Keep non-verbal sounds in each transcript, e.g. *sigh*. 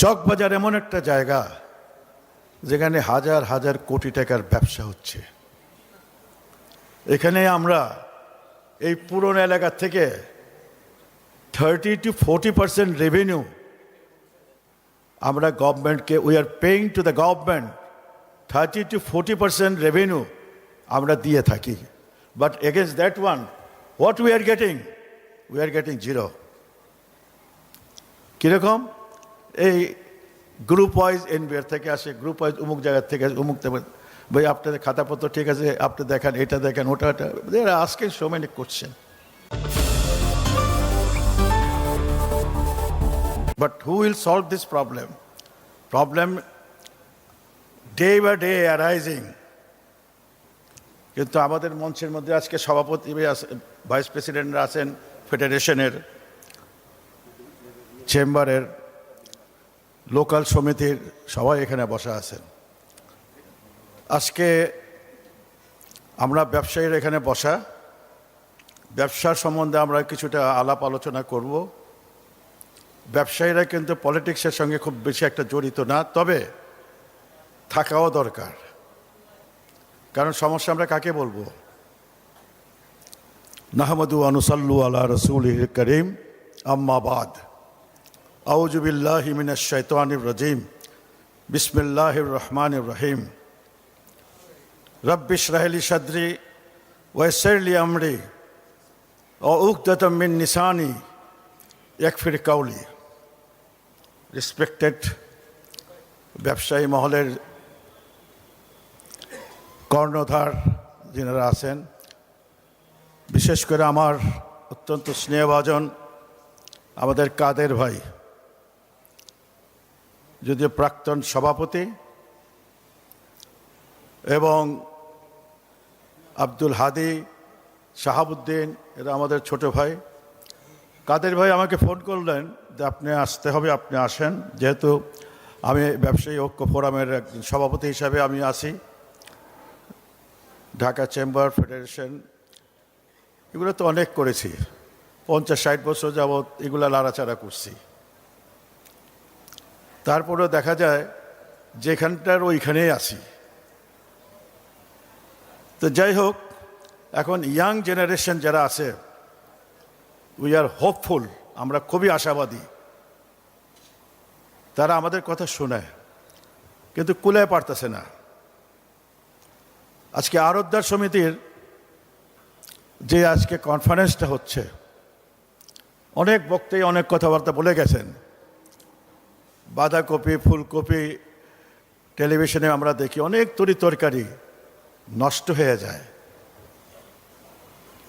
চকবাজার এমন একটা জায়গা যেখানে হাজার হাজার কোটি টাকার ব্যবসা হচ্ছে। এখানে আমরা এই পুরনো এলাকা থেকে thirty to forty percent revenue আমরা গভর্নমেন্টকে we are paying to the government thirty to forty percent revenue আমরা দিয়ে থাকি। But against that one what we are getting we are getting zero কীরকম? এই গ্রুপ ওয়াইজ এনবিআর থেকে আসে group wise অমুক জায়গার থেকে আসে, অমুক ভাই, আপনাদের খাতাপত্র ঠিক আছে, আপনি দেখেন, এটা দেখেন, ওটা ওটা। আজকে so many question But who will solve this problem Problem day by day arising. কিন্তু আমাদের মঞ্চের মধ্যে আজকে সভাপতি ভাইস প্রেসিডেন্টরা আছেন ফেডারেশনের চেম্বারের লোকাল সমিতির সবাই এখানে বসা আছেন। আজকে আমরা ব্যবসায়ীর এখানে বসা ব্যবসার সম্বন্ধে আমরা কিছুটা আলাপ আলোচনা করব। ব্যবসায়ীরা কিন্তু পলিটিক্সের সঙ্গে খুব বেশি একটা জড়িত না, তবে থাকাও দরকার। কারণ সমস্যা আমরা কাকে বলব? নাহমদু আনুসাল্লু আল্লাহ রসুল করিম আম্মাবাদ আউজুবিল্লাহ মিনাশ শৈতানির রাজিম। বিসমিল্লাহির রহমানির রহিম। রব্বিশ রাহলি সদরি ওয়াইসরলি আমরি ও উকদতম মিন নিসানি একফির কাউলি রেসপেক্টেড ব্যবসায়ী মহলের কর্ণধার যিনারা আছেন, বিশেষ করে আমার অত্যন্ত স্নেহভাজন আমাদের কাদের ভাই যদিও প্রাক্তন সভাপতি এবং আব্দুল হাদি শাহাবুদ্দিন, এরা আমাদের ছোট ভাই। কাদের ভাই আমাকে ফোন করলেন যে আপনি আসতে হবে, আপনি আসেন। যেহেতু আমি ব্যবসায়ী ঐক্য ফোরামের একজন সভাপতি হিসাবে আমি আসি ঢাকা চেম্বার, ফেডারেশন, এগুলো তো অনেক করেছি। পঞ্চাশ ষাট বছর যাবৎ এগুলো লাড়াচাড়া করছি। তারপরেও দেখা যায় যেখানটার ওইখানেই আসি তো যাই হোক, এখন ইয়াং জেনারেশন যারা আছে উই আর হোপফুল আমরা খুবই আশাবাদী। তারা আমাদের কথা শোনে কিন্তু কুলায় পারতেছে না। আজকে আরোদ্দার সমিতির যে আজকে কনফারেন্সটা হচ্ছে, অনেক বক্তাই অনেক কথাবার্তা বলে গেছেন। বাঁধাকপি, ফুলকপি টেলিভিশনে আমরা দেখি অনেক তরি তরকারি নষ্ট হয়ে যায়।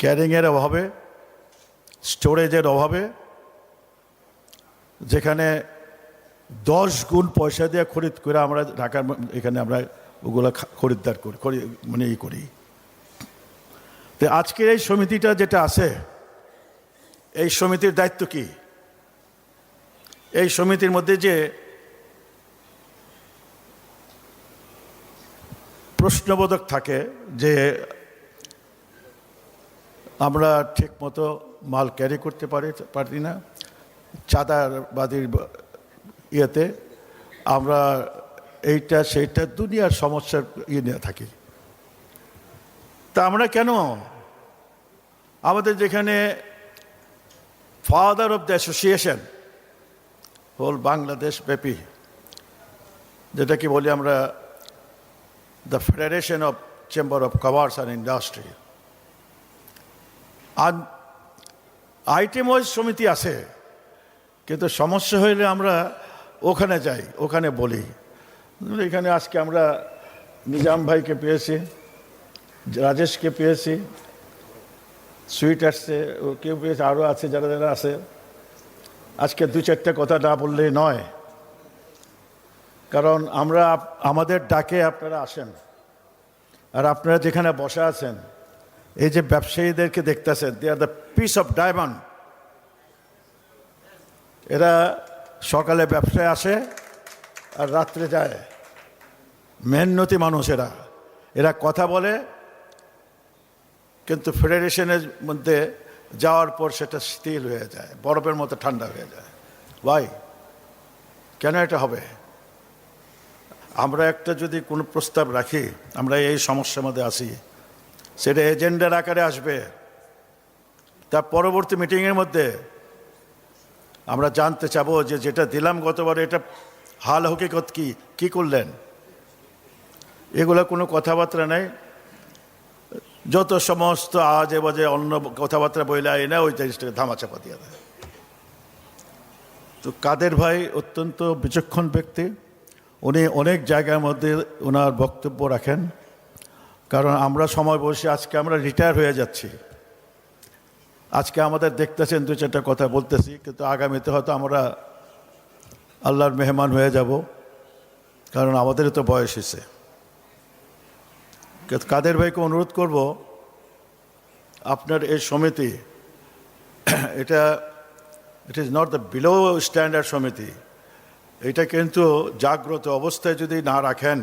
ক্যারিংয়ের অভাবে, স্টোরেজের অভাবে, যেখানে দশ গুণ পয়সা দিয়ে খরিদ করে আমরা ঢাকার এখানে আমরা ওগুলো খরিদ্দার করি মানে ই করি। তো আজকের এই সমিতিটা যেটা আছে, এই সমিতির দায়িত্ব কি? এই সমিতির মধ্যে যে প্রশ্নবোধক থাকে যে আমরা ঠিক মতো মাল ক্যারি করতে পারি পারি না, চাঁদাবাদির ইয়েতে আমরা এইটা সেইটা দুনিয়ার সমস্যার ইয়ে নিয়ে থাকি। তা আমরা কেন? আমাদের যেখানে father of the association whole Bangladesh ব্যাপী। যেটাকে বলি আমরা the federation of chamber of commerce and industry R item wise সমিতি আছে, কিন্তু সমস্যা হইলে আমরা ওখানে যাই, ওখানে বলি। এখানে আজকে আমরা নিজাম ভাইকে পেয়েছি, রাজেশকে পেয়েছি সুইট আসছে কেউ পেয়েছে, আরও আছে যারা যারা আছে। আজকে দু চারটে কথা না বললেই নয়। কারণ আমরা আমাদের ডাকে আপনারা আসেন। আর আপনারা যেখানে বসা আছেন, এই যে ব্যবসায়ীদেরকে দেখতেছেন they are the piece of diamond এরা সকালে ব্যবসায় আসে আর রাত্রে যায়। মেহনতি মানুষ এরা। এরা কথা বলে, কিন্তু ফেডারেশনের মধ্যে যাওয়ার পর সেটা স্থির হয়ে যায়, বরফের মতো ঠান্ডা হয়ে যায়। ভাই কেন এটা হবে? আমরা একটা যদি কোনো প্রস্তাব রাখি, আমরা এই সমস্যার মধ্যে আসি সেটা এজেন্ডার আকারে আসবে। তার পরবর্তী মিটিংয়ের মধ্যে আমরা জানতে চাবো যে যেটা দিলাম গতবার, এটা হাল হকিকত কি? কি করলেন? এগুলো কোনো কথাবার্তা নেই। যত সমস্ত আজে বাজে অন্য কথাবার্তা বইলে আই না ওই জিনিসটাকে ধামাচাপা দিয়ে দেয়। তো কাদের ভাই অত্যন্ত বিচক্ষণ ব্যক্তি। উনি অনেক জায়গার মধ্যে ওনার বক্তব্য রাখেন। কারণ আমরা সময় বসে আজকে আমরা রিটায়ার হয়ে যাচ্ছি। আজকে আমাদের দেখতেছেন দু চারটা কথা বলতেছি, কিন্তু আগামীতে হয়তো আমরা আল্লাহর মেহমান হয়ে যাব। কারণ আমাদেরও তো বয়স হয়েছে কাদের ভাইকে অনুরোধ করব? আপনার এই সমিতি, *clears throat* এটা it is not the below standard সমিতি। এটা কিন্তু জাগ্রত অবস্থায় যদি না রাখেন,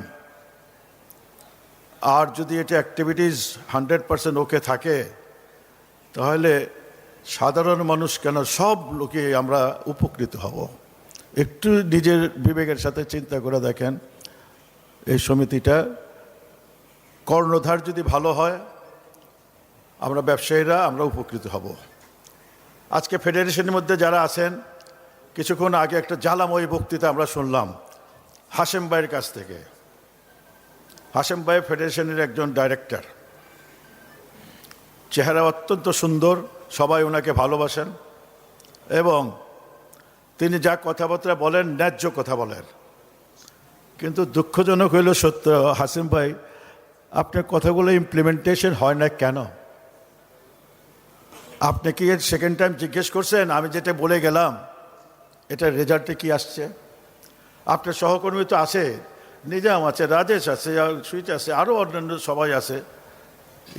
আর যদি এটা অ্যাক্টিভিটিস হান্ড্রেড পার্সেন্ট ওকে থাকে, তাহলে সাধারণ মানুষ কেন সব লোকে আমরা উপকৃত হব? একটু নিজের বিবেকের সাথে চিন্তা করে দেখেন, এই সমিতিটা কর্ণধার যদি ভালো হয়, আমরা ব্যবসায়ীরা, আমরা উপকৃত হব। আজকে ফেডারেশনের মধ্যে যারা আছেন, কিছুক্ষণ আগে একটা জ্বালাময়ী বক্তৃতা আমরা শুনলাম হাসেম ভাইয়ের কাছ থেকে। হাসেম ভাই ফেডারেশনের একজন ডাইরেক্টর চেহারা অত্যন্ত সুন্দর, সবাই ওনাকে ভালোবাসেন এবং তিনি যা কথাবার্তা বলেন, ন্যায্য কথা বলেন। কিন্তু দুঃখজনক হইল সত্য হাসিম ভাই আপনার কথাগুলো ইমপ্লিমেন্টেশন হয় না কেন? আপনি কি সেকেন্ড টাইম জিজ্ঞেস করছেন? আমি যেটা বলে গেলাম এটা রেজাল্টে কি আসছে? আপনার সহকর্মী তো আছে, নিজাম আছে, রাজেশ আছে, সুইচ আছে আরও অন্যান্য সবাই আছে।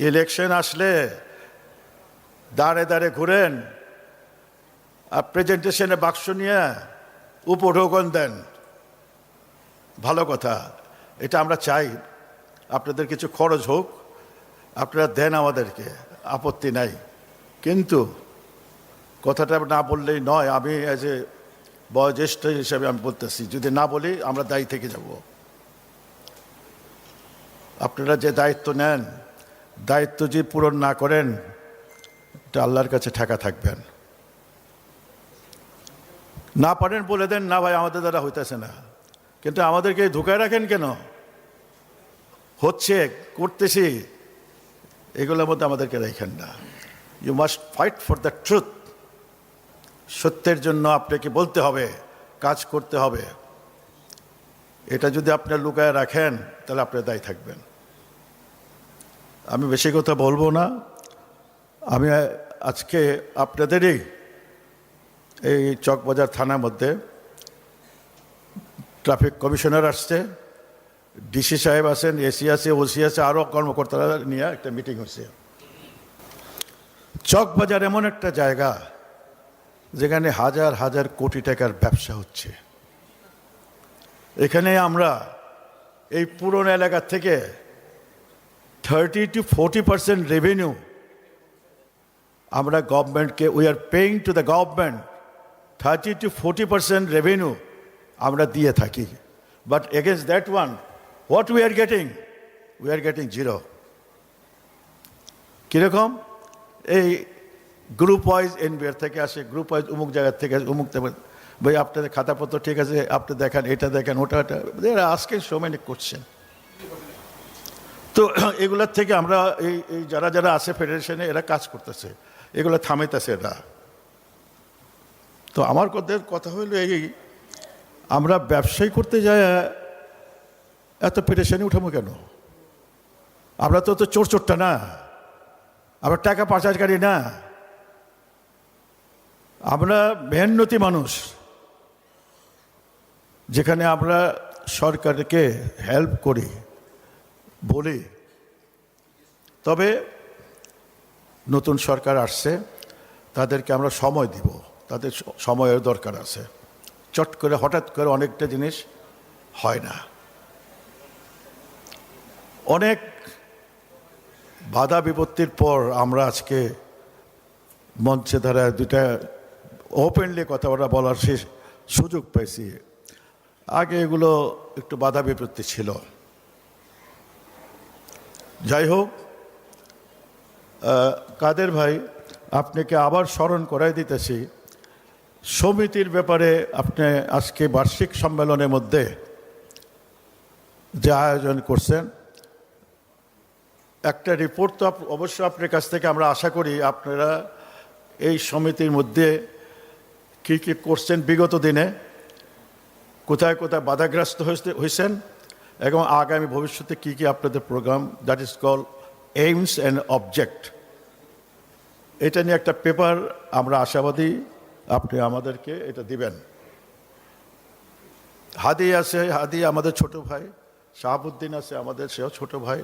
ইলেকশন আসলে দাঁড়ে দাঁড়ে ঘুরেন, আর প্রেজেন্টেশনে বাক্স নিয়ে উপঢৌকন দেন। ভালো কথা, এটা আমরা চাই। আপনাদের কিছু খরচ হোক, আপনারা দেন আমাদেরকে, আপত্তি নাই। কিন্তু কথাটা না বললেই নয়, আমি অ্যাজ এ বয়োজ্যেষ্ঠ হিসেবে আমি বলতেছি, যদি না বলি আমরা দায়ী থেকে যাব। আপনারা যে দায়িত্ব নেন, দায়িত্ব যদি পূরণ না করেন, এটা আল্লাহর কাছে ঠেকা থাকবেন না পারেন বলে দেন, না ভাই, আমাদের দ্বারা হইতেছে না। কিন্তু আমাদেরকে ধোকায় রাখেন কেন? হচ্ছে, করতেছি, এগুলোর মধ্যে আমাদেরকে রেখেন না। You must fight for the truth সত্যের জন্য আপনাকে বলতে হবে, কাজ করতে হবে। এটা যদি আপনার লুকায় রাখেন, তাহলে আপনি দায়ী থাকবেন। আমি বেশি কথা বলব না। আমি আজকে আপনাদেরই এই চকবাজার থানার মধ্যে ট্রাফিক কমিশনার আসছে। ডিসি সাহেব আছেন, এসি আছে, ওসি আছে আরও কর্মকর্তারা নিয়ে একটা মিটিং হচ্ছে। চকবাজার এমন একটা জায়গা যেখানে হাজার হাজার কোটি টাকার ব্যবসা হচ্ছে। এখানে আমরা এই পুরনো এলাকার থেকে thirty to forty percent revenue আমরা গভর্নমেন্টকে we are paying to the government thirty to forty percent revenue আমরা দিয়ে থাকি। But against that one what we are getting we are getting zero কীরকম? এই গ্রুপ ওয়াইজ এনবিআর থেকে আসে group wise অমুক জায়গার থেকে আসে, অমুক ভাই, আপনাদের খাতাপত্র ঠিক আছে, আপনি দেখেন, এটা দেখেন, ওটা ওটা। এরা আজকে সমানে করছেন তো *clears throat* এগুলোর থেকে আমরা এই এই যারা যারা আছে ফেডারেশনে এরা কাজ করতেছে। এগুলো থামাইতেছে এরা। তো আমার কথা হলো এই, আমরা ব্যবসায়ী করতে যায় এত পেরেশানি উঠাবো কেন? আমরা তো তো চোর চোরটা না। আমরা টাকা পাচারকারী না। আমরা মেহনতি মানুষ। যেখানে আমরা সরকারকে হেল্প করি বলি। তবে নতুন সরকার আসছে, তাদেরকে আমরা সময় দিব। তাদের সময়ের দরকার আছে। চট করে, হঠাৎ করে অনেকটা জিনিস হয় না। অনেক বাধা বিপত্তির পর আমরা আজকে মঞ্চে দ্বারা দুইটা ওপেনলি কথাবার্তা বলার শেষ সুযোগ পাইছি আগে এগুলো একটু বাধা বিপত্তি ছিল। যাই হোক কাদের ভাই, আপনাকে আবার স্মরণ করাই দিতেছি, সমিতির ব্যাপারে আপনি আজকে বার্ষিক সম্মেলনের মধ্যে যে আয়োজন করছেন একটা রিপোর্ট তো অবশ্য আপনার কাছ থেকে আমরা আশা করি আপনারা এই সমিতির মধ্যে কি কি করছেন বিগত দিনে, কোথায় কোথায় বাধাগ্রস্ত হয়েছে- হয়েছেন এবং আগামী ভবিষ্যতে কি কি আপনাদের programme that is call aims and object এটা নিয়ে একটা পেপার আমরা আশাবাদী আপনি আমাদেরকে এটা দিবেন। হাদি আছে, হাদি আমাদের ছোট ভাই, শাহাবুদ্দিন আছে আমাদের, সেও ছোট ভাই।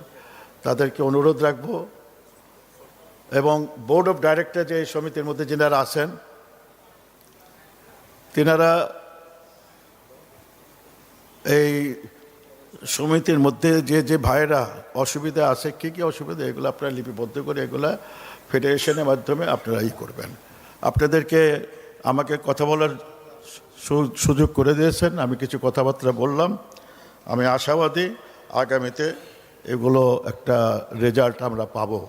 তাদেরকে অনুরোধ রাখব। এবং বোর্ড অফ ডাইরেক্টর যে সমিতির মধ্যে যিনারা আছেন, তিনারা এই সমিতির মধ্যে যে যে ভাইয়েরা অসুবিধা আছে, কি কি অসুবিধা, এগুলো আপনারা লিপিবদ্ধ করে এগুলা ফেডারেশনের মাধ্যমে আপনারা ই করবেন। আপনাদেরকে আমাকে কথা বলার সুযোগ করে দিয়েছেন, আমি কিছু কথাবার্তা বললাম। আমি আশাবাদী আগামীতে এগুলো একটা রেজাল্ট আমরা পাবো।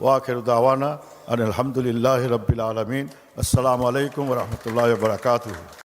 ওয়াখের দাওয়ানা আর আলহামদুলিল্লাহ রবিল আলমিন। আসসালামু আলাইকুম রহমতুল্লাহ বারকাতু